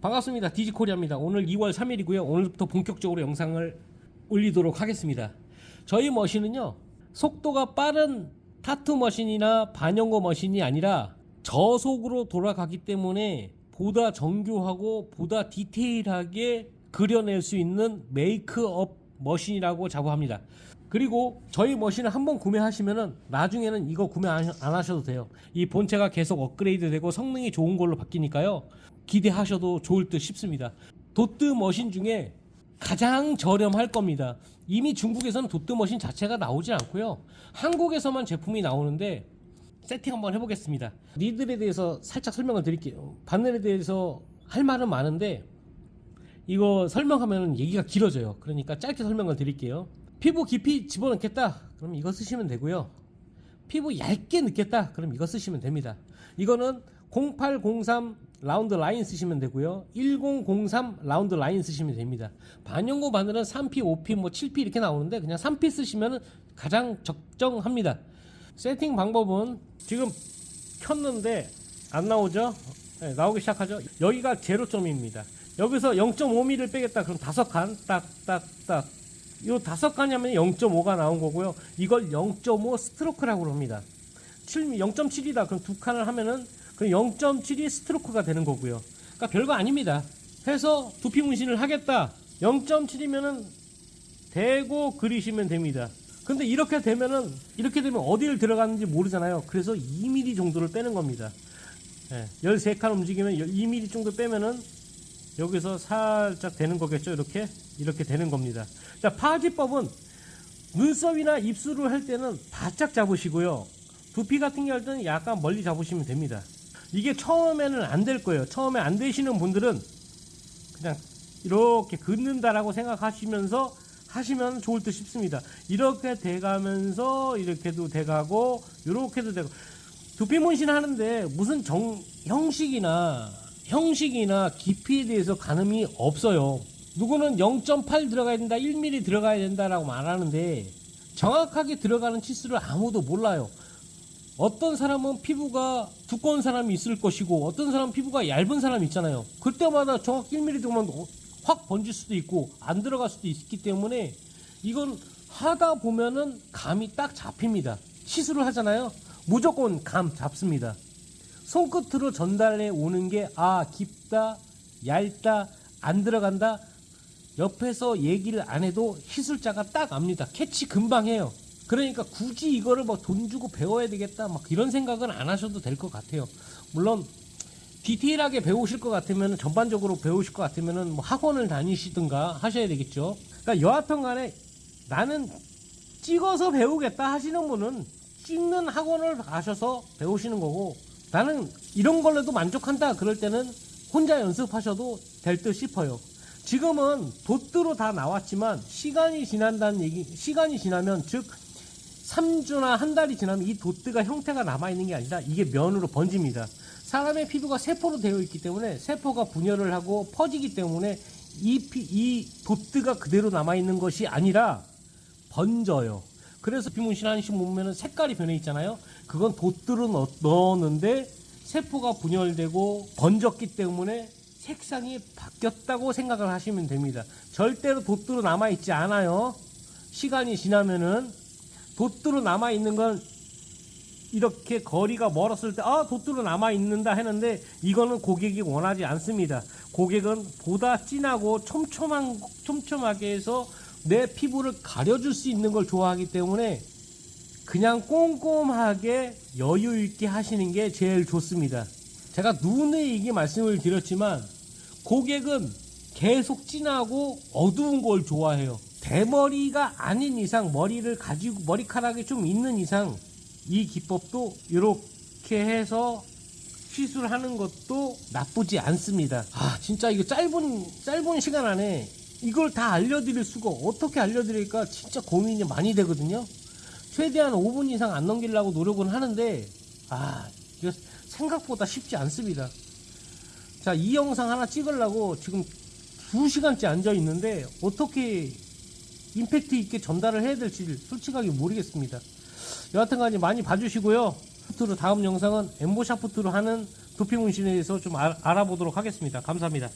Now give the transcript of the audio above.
반갑습니다. 디지코리아입니다. 오늘 2월 3일이고요. 오늘부터 본격적으로 영상을 올리도록 하겠습니다. 저희 머신은요. 속도가 빠른 타투 머신이나 반영고 머신이 아니라 저속으로 돌아가기 때문에 보다 정교하고 보다 디테일하게 그려낼 수 있는 메이크업 머신이라고 자부합니다. 그리고 저희 머신을 한번 구매하시면은 나중에는 이거 구매 안 안 하셔도 돼요. 이 본체가 계속 업그레이드 되고 성능이 좋은 걸로 바뀌니까요. 기대하셔도 좋을 듯 싶습니다. 도트 머신 중에 가장 저렴할 겁니다. 이미 중국에서는 도트 머신 자체가 나오지 않고요. 한국에서만 제품이 나오는데 세팅 한번 해보겠습니다. 니들에 대해서 살짝 설명을 드릴게요. 바늘에 대해서 할 말은 많은데 이거 설명하면 얘기가 길어져요. 그러니까 짧게 설명을 드릴게요. 피부 깊이 집어넣겠다. 그럼 이거 쓰시면 되고요. 피부 얇게 넣겠다. 그럼 이거 쓰시면 됩니다. 이거는 0803 라운드 라인 쓰시면 되고요. 1003 라운드 라인 쓰시면 됩니다. 반영고 바늘은 3P, 5P, 뭐 7P 이렇게 나오는데 그냥 3P 쓰시면 가장 적정합니다. 세팅 방법은 지금 켰는데 안 나오죠? 네, 나오기 시작하죠. 여기가 제로점입니다. 여기서 0.5mm를 빼겠다. 그럼 다섯 칸, 딱, 딱, 딱. 요 다섯 칸이면 0.5가 나온 거고요. 이걸 0.5 스트로크라고 합니다. 7, 0.7이다. 그럼 두 칸을 하면은 그 0.7이 스트로크가 되는 거고요. 그러니까 별거 아닙니다. 해서 두피 문신을 하겠다. 0.7이면은 대고 그리시면 됩니다. 근데 이렇게 되면은 이렇게 되면 어디를 들어가는지 모르잖아요. 그래서 2mm 정도를 빼는 겁니다. 예, 13칸 움직이면 2mm 정도 빼면은 여기서 살짝 되는 거겠죠. 이렇게 이렇게 되는 겁니다. 자, 파지법은 눈썹이나 입술을 할 때는 바짝 잡으시고요. 두피 같은 게할 때는 약간 멀리 잡으시면 됩니다. 이게 처음에는 안 될 거예요. 처음에 안 되시는 분들은 그냥 이렇게 긋는다라고 생각하시면서 하시면 좋을 듯 싶습니다. 이렇게 돼가면서 이렇게도 돼가고 이렇게도 되고 두피 문신 하는데 무슨 정 형식이나 형식이나 깊이에 대해서 가늠이 없어요. 누구는 0.8 들어가야 된다, 1mm 들어가야 된다라고 말하는데 정확하게 들어가는 치수를 아무도 몰라요. 어떤 사람은 피부가 두꺼운 사람이 있을 것이고 어떤 사람은 피부가 얇은 사람이 있잖아요. 그때마다 정확히 1mm 들어가면 확 번질 수도 있고 안 들어갈 수도 있기 때문에 이건 하다 보면은 감이 딱 잡힙니다. 시술을 하잖아요. 무조건 감 잡습니다. 손끝으로 전달해 오는 게 아 깊다 얇다 안 들어간다? 옆에서 얘기를 안 해도 시술자가 딱 압니다. 캐치 금방 해요. 그러니까 굳이 이거를 막 돈 주고 배워야 되겠다 막 이런 생각은 안 하셔도 될 것 같아요. 물론 디테일하게 배우실 것 같으면 전반적으로 배우실 것 같으면 뭐 학원을 다니시든가 하셔야 되겠죠. 그러니까 여하튼 간에 나는 찍어서 배우겠다 하시는 분은 찍는 학원을 가셔서 배우시는 거고 나는 이런 걸로도 만족한다 그럴 때는 혼자 연습하셔도 될 듯 싶어요. 지금은 도트로 다 나왔지만 시간이 지난다는 얘기, 시간이 지나면 즉 3주나 한 달이 지나면 이 도트가 형태가 남아있는 게 아니라 이게 면으로 번집니다. 사람의 피부가 세포로 되어 있기 때문에 세포가 분열을 하고 퍼지기 때문에 이, 피, 이 도트가 그대로 남아있는 것이 아니라 번져요. 그래서 비문신 하신 보면은 색깔이 변해 있잖아요. 그건 넣- 넣었는데 세포가 분열되고 번졌기 때문에 색상이 바뀌었다고 생각을 하시면 됩니다. 절대로 도트로 남아 있지 않아요. 시간이 지나면은 도트로 남아 있는 건 이렇게 거리가 멀었을 때, 아, 도트로 남아 있는다 했는데, 이거는 고객이 원하지 않습니다. 고객은 보다 진하고 촘촘한, 촘촘하게 해서 내 피부를 가려줄 수 있는 걸 좋아하기 때문에, 그냥 꼼꼼하게 여유 있게 하시는 게 제일 좋습니다. 제가 누누이 이게 말씀을 드렸지만, 고객은 계속 진하고 어두운 걸 좋아해요. 대머리가 아닌 이상, 머리를 가지고, 머리카락이 좀 있는 이상, 이 기법도 이렇게 해서 시술하는 것도 나쁘지 않습니다. 아, 진짜 이거 짧은, 짧은 시간 안에 이걸 다 알려드릴 수가 어떻게 알려드릴까 진짜 고민이 많이 되거든요. 최대한 5분 이상 안 넘기려고 노력은 하는데, 아, 이거 생각보다 쉽지 않습니다. 자, 이 영상 하나 찍으려고 지금 2시간째 앉아 있는데, 어떻게 임팩트 있게 전달을 해야 될지 솔직하게 모르겠습니다. 여하튼간에 많이 봐주시고요. 샤프트로 다음 영상은 엠보 샤프트로 하는 두피 문신에 대해서 좀 알- 알아보도록 하겠습니다. 감사합니다.